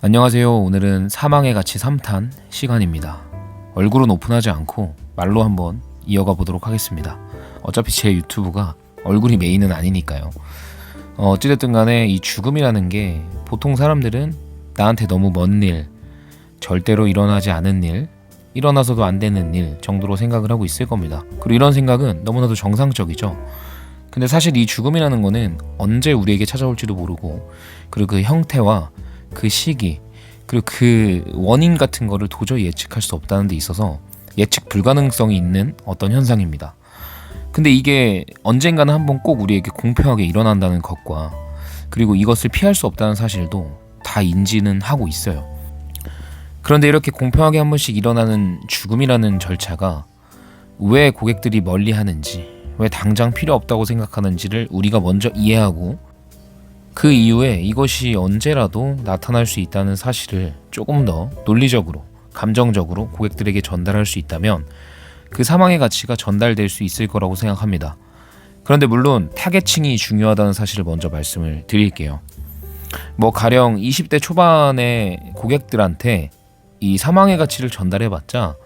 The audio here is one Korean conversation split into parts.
안녕하세요. 오늘은 사망의 가치 3탄 시간입니다. 얼굴은 오픈하지 않고 말로 한번 이어가 보도록 하겠습니다. 어차피 제 유튜브가 얼굴이 메인은 아니니까요. 어, 어찌됐든 간에 이 죽음이라는 게 보통 사람들은 나한테 너무 먼 일, 절대로 일어나지 않은 일, 일어나서도 안 되는 일 정도로 생각을 하고 있을 겁니다. 그리고 이런 생각은 너무나도 정상적이죠. 근데 사실 이 죽음이라는 거는 언제 우리에게 찾아올지도 모르고 그리고 그 형태와 그 시기 그리고 그 원인 같은 거를 도저히 예측할 수 없다는 데 있어서 예측 불가능성이 있는 어떤 현상입니다. 근데 이게 언젠가는 한번 꼭 우리에게 공평하게 일어난다는 것과 그리고 이것을 피할 수 없다는 사실도 다 인지는 하고 있어요. 그런데 이렇게 공평하게 한 번씩 일어나는 죽음이라는 절차가 왜 고객들이 멀리 하는지, 왜 당장 필요 없다고 생각하는지를 우리가 먼저 이해하고 그 이후에 이것이 언제라도 나타날 수 있다는 사실을 조금 더 논리적으로, 감정적으로 고객들에게 전달할 수 있다면 그 사망의 가치가 전달될 수 있을 거라고 생각합니다. 그런데 물론 타겟층이 중요하다는 사실을 먼저 말씀을 드릴게요. 뭐 가령 20대 초반의 고객들한테 이 사망의 가치를 전달해봤자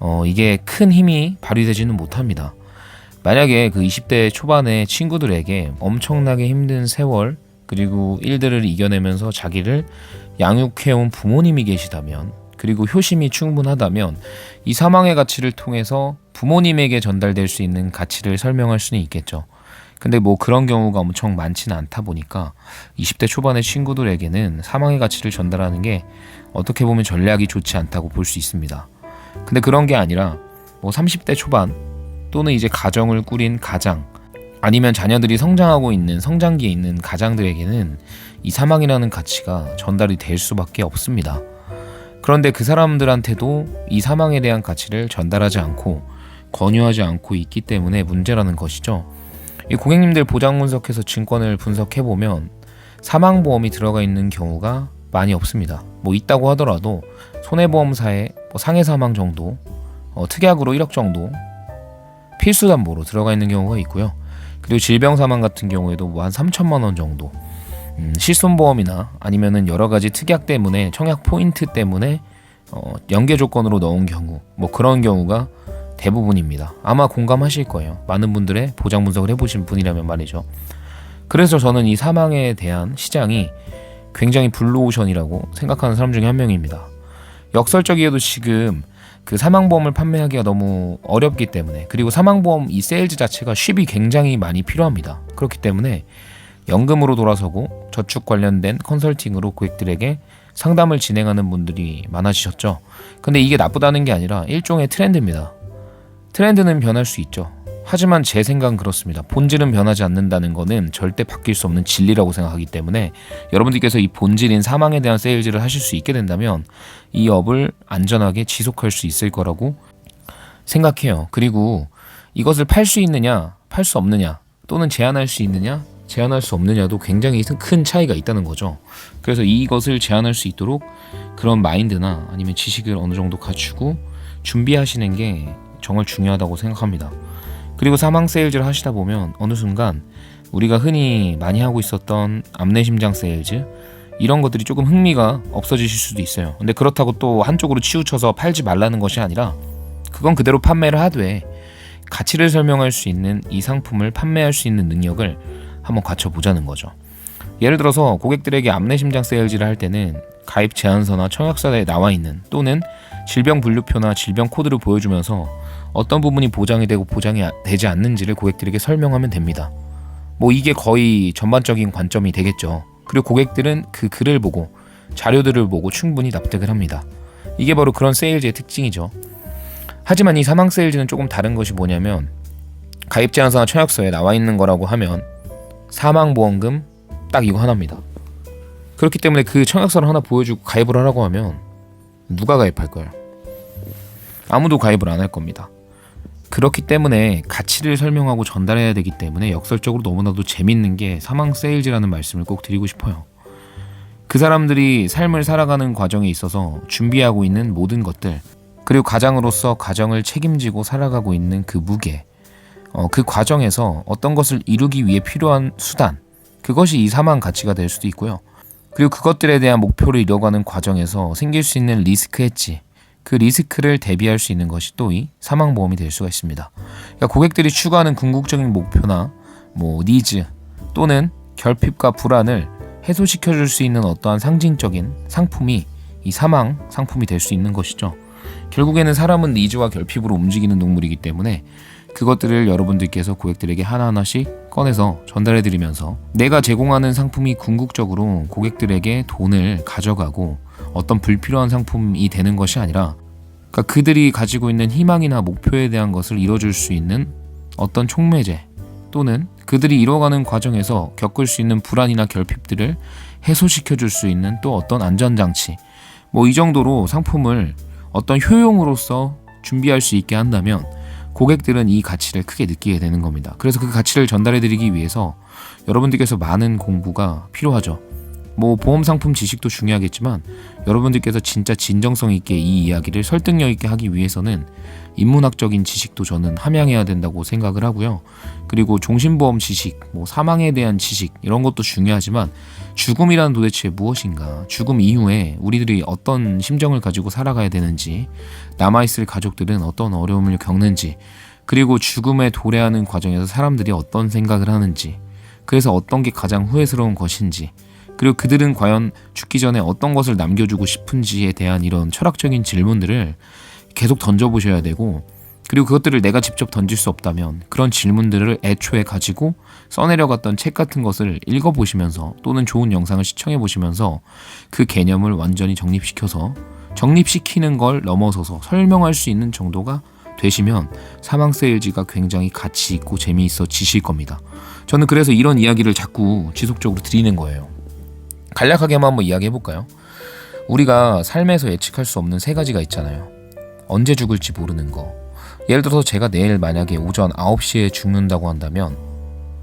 어 이게 큰 힘이 발휘되지는 못합니다. 만약에 그 20대 초반의 친구들에게 엄청나게 힘든 세월 그리고 일들을 이겨내면서 자기를 양육해온 부모님이 계시다면 그리고 효심이 충분하다면 이 사망의 가치를 통해서 부모님에게 전달될 수 있는 가치를 설명할 수는 있겠죠. 근데 뭐 그런 경우가 엄청 많지는 않다 보니까 20대 초반의 친구들에게는 사망의 가치를 전달하는 게 어떻게 보면 전략이 좋지 않다고 볼 수 있습니다. 근데 그런 게 아니라 뭐 30대 초반 또는 이제 가정을 꾸린 가장 아니면 자녀들이 성장하고 있는 성장기에 있는 가장들에게는 이 사망이라는 가치가 전달이 될 수밖에 없습니다. 그런데 그 사람들한테도 이 사망에 대한 가치를 전달하지 않고 권유하지 않고 있기 때문에 문제라는 것이죠. 이 고객님들 보장 분석해서 증권을 분석해 보면 사망 보험이 들어가 있는 경우가 많이 없습니다. 뭐 있다고 하더라도 손해보험사에 뭐 상해 사망 정도, 어, 특약으로 1억 정도 필수 담보로 들어가 있는 경우가 있고요. 그리고 질병 사망 같은 경우에도 뭐 한 3천만 원 정도 음, 실손보험이나 아니면은 여러 가지 특약 때문에 청약 포인트 때문에 어, 연계 조건으로 넣은 경우 뭐 그런 경우가 대부분입니다. 아마 공감하실 거예요. 많은 분들의 보장 분석을 해보신 분이라면 말이죠. 그래서 저는 이 사망에 대한 시장이 굉장히 블루오션이라고 생각하는 사람 중에 한 명입니다. 역설적이어도 지금 그 사망보험을 판매하기가 너무 어렵기 때문에 그리고 사망보험 이 세일즈 자체가 쉽이 굉장히 많이 필요합니다. 그렇기 때문에 연금으로 돌아서고 저축 관련된 컨설팅으로 고객들에게 상담을 진행하는 분들이 많아지셨죠. 근데 이게 나쁘다는 게 아니라 일종의 트렌드입니다. 트렌드는 변할 수 있죠. 하지만 제 생각은 그렇습니다. 본질은 변하지 않는다는 것은 절대 바뀔 수 없는 진리라고 생각하기 때문에 여러분들께서 이 본질인 사망에 대한 세일즈를 하실 수 있게 된다면 이 업을 안전하게 지속할 수 있을 거라고 생각해요. 그리고 이것을 팔 수 있느냐, 팔 수 없느냐, 또는 제한할 수 있느냐, 제한할 수 없느냐도 굉장히 큰 차이가 있다는 거죠. 그래서 이것을 제한할 수 있도록 그런 마인드나 아니면 지식을 어느 정도 갖추고 준비하시는 게 정말 중요하다고 생각합니다. 그리고 사망 세일즈를 하시다 보면 어느 순간 우리가 흔히 많이 하고 있었던 암내심장 세일즈 이런 것들이 조금 흥미가 없어지실 수도 있어요. 근데 그렇다고 또 한쪽으로 치우쳐서 팔지 말라는 것이 아니라 그건 그대로 판매를 하되 가치를 설명할 수 있는 이 상품을 판매할 수 있는 능력을 한번 갖춰보자는 거죠. 예를 들어서 고객들에게 암내심장 세일즈를 할 때는 가입 제안서나 청약서에 나와 있는 또는 질병 분류표나 질병 코드를 보여주면서 어떤 부분이 보장이 되고 보장이 되지 않는지를 고객들에게 설명하면 됩니다. 뭐 이게 거의 전반적인 관점이 되겠죠. 그리고 고객들은 그 글을 보고 자료들을 보고 충분히 납득을 합니다. 이게 바로 그런 세일즈의 특징이죠. 하지만 이 사망 세일즈는 조금 다른 것이 뭐냐면 가입 제안서나 청약서에 나와 있는 거라고 하면 사망 보험금 딱 이거 하나입니다. 그렇기 때문에 그 청약서를 하나 보여주고 가입을 하라고 하면 누가 가입할까요? 아무도 가입을 안 할 겁니다. 그렇기 때문에 가치를 설명하고 전달해야 되기 때문에 역설적으로 너무나도 재밌는 게 사망 세일즈라는 말씀을 꼭 드리고 싶어요. 그 사람들이 삶을 살아가는 과정에 있어서 준비하고 있는 모든 것들, 그리고 가장으로서 가정을 책임지고 살아가고 있는 그 무게, 어, 그 과정에서 어떤 것을 이루기 위해 필요한 수단, 그것이 이 사망 가치가 될 수도 있고요. 그리고 그것들에 대한 목표를 이뤄가는 과정에서 생길 수 있는 리스크 엣지 그 리스크를 대비할 수 있는 것이 또 이 사망보험이 될 수가 있습니다. 그러니까 고객들이 추구하는 궁극적인 목표나 뭐 니즈 또는 결핍과 불안을 해소시켜 줄 수 있는 어떠한 상징적인 상품이 이 사망 상품이 될 수 있는 것이죠. 결국에는 사람은 니즈와 결핍으로 움직이는 동물이기 때문에 그것들을 여러분들께서 고객들에게 하나하나씩 꺼내서 전달해 드리면서 내가 제공하는 상품이 궁극적으로 고객들에게 돈을 가져가고 어떤 불필요한 상품이 되는 것이 아니라 그러니까 그들이 가지고 있는 희망이나 목표에 대한 것을 이뤄줄 수 있는 어떤 촉매제 또는 그들이 이뤄가는 과정에서 겪을 수 있는 불안이나 결핍들을 해소시켜 줄 수 있는 또 어떤 안전장치 뭐 이 정도로 상품을 어떤 효용으로서 준비할 수 있게 한다면 고객들은 이 가치를 크게 느끼게 되는 겁니다. 그래서 그 가치를 전달해 드리기 위해서 여러분들께서 많은 공부가 필요하죠. 뭐 보험 상품 지식도 중요하겠지만 여러분들께서 진짜 진정성 있게 이 이야기를 설득력 있게 하기 위해서는 인문학적인 지식도 저는 함양해야 된다고 생각을 하고요. 그리고 종신보험 지식, 뭐 사망에 대한 지식 이런 것도 중요하지만 죽음이란 도대체 무엇인가? 죽음 이후에 우리들이 어떤 심정을 가지고 살아가야 되는지, 남아 있을 가족들은 어떤 어려움을 겪는지, 그리고 죽음에 도래하는 과정에서 사람들이 어떤 생각을 하는지, 그래서 어떤 게 가장 후회스러운 것인지, 그리고 그들은 과연 죽기 전에 어떤 것을 남겨주고 싶은지에 대한 이런 철학적인 질문들을 계속 던져보셔야 되고, 그리고 그것들을 내가 직접 던질 수 없다면 그런 질문들을 애초에 가지고 써내려갔던 책 같은 것을 읽어보시면서 또는 좋은 영상을 시청해보시면서 그 개념을 완전히 정립시켜서 정립시키는 걸 넘어서서 설명할 수 있는 정도가 되시면 사망 세일즈가 굉장히 가치 있고 재미있어 지실 겁니다. 저는 그래서 이런 이야기를 자꾸 지속적으로 드리는 거예요. 간략하게만 한번 이야기해 볼까요? 우리가 삶에서 예측할 수 없는 세 가지가 있잖아요. 언제 죽을지 모르는 거. 예를 들어서 제가 내일 만약에 오전 9시에 죽는다고 한다면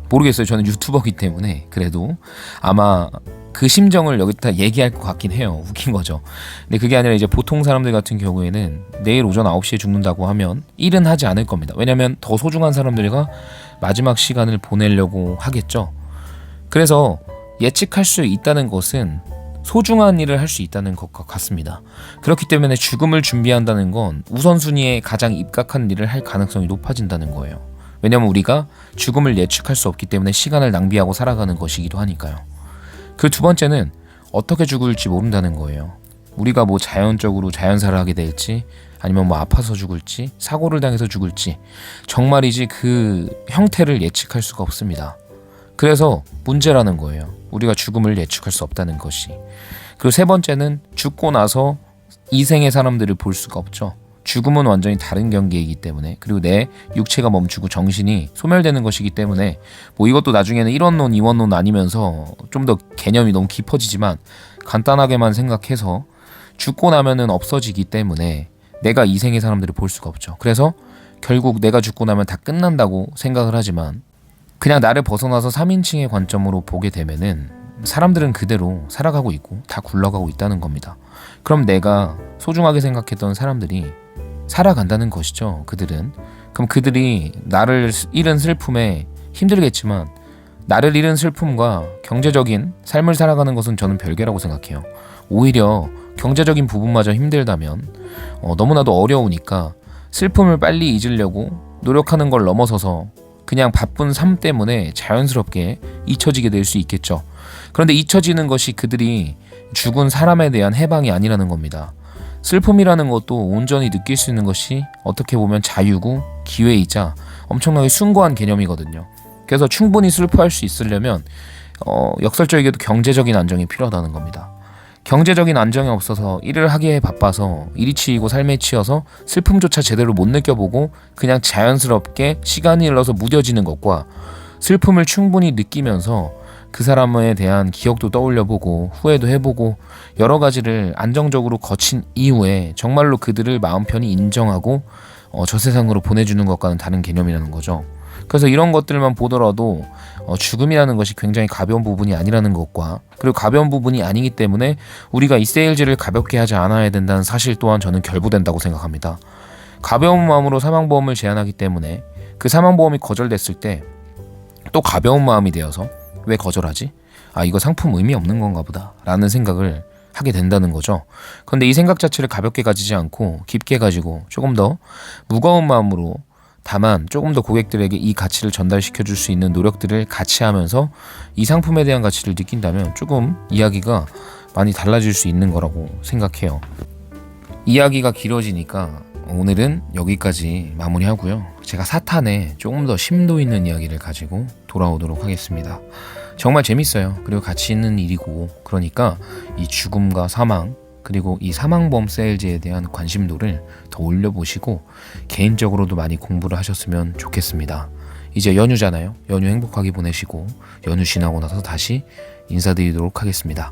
모르겠어요. 저는 유튜버기 때문에 그래도 아마 그 심정을 여기다 얘기할 것 같긴 해요. 웃긴 거죠. 근데 그게 아니라 이제 보통 사람들 같은 경우에는 내일 오전 9시에 죽는다고 하면 일은 하지 않을 겁니다. 왜냐면 더 소중한 사람들과 마지막 시간을 보내려고 하겠죠. 그래서 예측할 수 있다는 것은 소중한 일을 할 수 있다는 것과 같습니다. 그렇기 때문에 죽음을 준비한다는 건 우선순위에 가장 입각한 일을 할 가능성이 높아진다는 거예요. 왜냐면 우리가 죽음을 예측할 수 없기 때문에 시간을 낭비하고 살아가는 것이기도 하니까요. 그 두 번째는 어떻게 죽을지 모른다는 거예요. 우리가 뭐 자연적으로 자연사를 하게 될지 아니면 뭐 아파서 죽을지 사고를 당해서 죽을지 정말이지 그 형태를 예측할 수가 없습니다. 그래서 문제라는 거예요. 우리가 죽음을 예측할 수 없다는 것이. 그리고 세 번째는 죽고 나서 이생의 사람들을 볼 수가 없죠. 죽음은 완전히 다른 경계이기 때문에 그리고 내 육체가 멈추고 정신이 소멸되는 것이기 때문에 뭐 이것도 나중에는 1원론, 2원론 아니면서 좀 더 개념이 너무 깊어지지만 간단하게만 생각해서 죽고 나면은 없어지기 때문에 내가 이생의 사람들을 볼 수가 없죠. 그래서 결국 내가 죽고 나면 다 끝난다고 생각을 하지만 그냥 나를 벗어나서 3인칭의 관점으로 보게 되면은 사람들은 그대로 살아가고 있고 다 굴러가고 있다는 겁니다. 그럼 내가 소중하게 생각했던 사람들이 살아간다는 것이죠. 그들은 그럼 그들이 나를 잃은 슬픔에 힘들겠지만 나를 잃은 슬픔과 경제적인 삶을 살아가는 것은 저는 별개라고 생각해요. 오히려 경제적인 부분마저 힘들다면 어, 너무나도 어려우니까 슬픔을 빨리 잊으려고 노력하는 걸 넘어서서 그냥 바쁜 삶 때문에 자연스럽게 잊혀지게 될 수 있겠죠. 그런데 잊혀지는 것이 그들이 죽은 사람에 대한 해방이 아니라는 겁니다. 슬픔이라는 것도 온전히 느낄 수 있는 것이 어떻게 보면 자유고 기회이자 엄청나게 숭고한 개념이거든요. 그래서 충분히 슬퍼할 수 있으려면 어, 역설적이게도 경제적인 안정이 필요하다는 겁니다. 경제적인 안정이 없어서 일을 하기에 바빠서 일이 치이고 삶에 치여서 슬픔조차 제대로 못 느껴보고 그냥 자연스럽게 시간이 흘러서 무뎌지는 것과 슬픔을 충분히 느끼면서 그 사람에 대한 기억도 떠올려보고 후회도 해보고 여러 가지를 안정적으로 거친 이후에 정말로 그들을 마음 편히 인정하고 어, 저 세상으로 보내주는 것과는 다른 개념이라는 거죠. 그래서 이런 것들만 보더라도 어, 죽음이라는 것이 굉장히 가벼운 부분이 아니라는 것과 그리고 가벼운 부분이 아니기 때문에 우리가 이 세일즈를 가볍게 하지 않아야 된다는 사실 또한 저는 결부된다고 생각합니다. 가벼운 마음으로 사망보험을 제안하기 때문에 그 사망보험이 거절됐을 때 또 가벼운 마음이 되어서 왜 거절하지? 아 이거 상품 의미 없는 건가 보다 라는 생각을 하게 된다는 거죠. 그런데 이 생각 자체를 가볍게 가지지 않고 깊게 가지고 조금 더 무거운 마음으로 다만 조금 더 고객들에게 이 가치를 전달시켜 줄 수 있는 노력들을 같이 하면서 이 상품에 대한 가치를 느낀다면 조금 이야기가 많이 달라질 수 있는 거라고 생각해요. 이야기가 길어지니까 오늘은 여기까지 마무리하고요. 제가 사탄에 조금 더 심도 있는 이야기를 가지고 돌아오도록 하겠습니다. 정말 재밌어요. 그리고 가치 있는 일이고 그러니까 이 죽음과 사망 그리고 이 사망범 세일즈에 대한 관심도를 더 올려보시고 개인적으로도 많이 공부를 하셨으면 좋겠습니다. 이제 연휴잖아요. 연휴 행복하게 보내시고 연휴 지나고 나서 다시 인사드리도록 하겠습니다.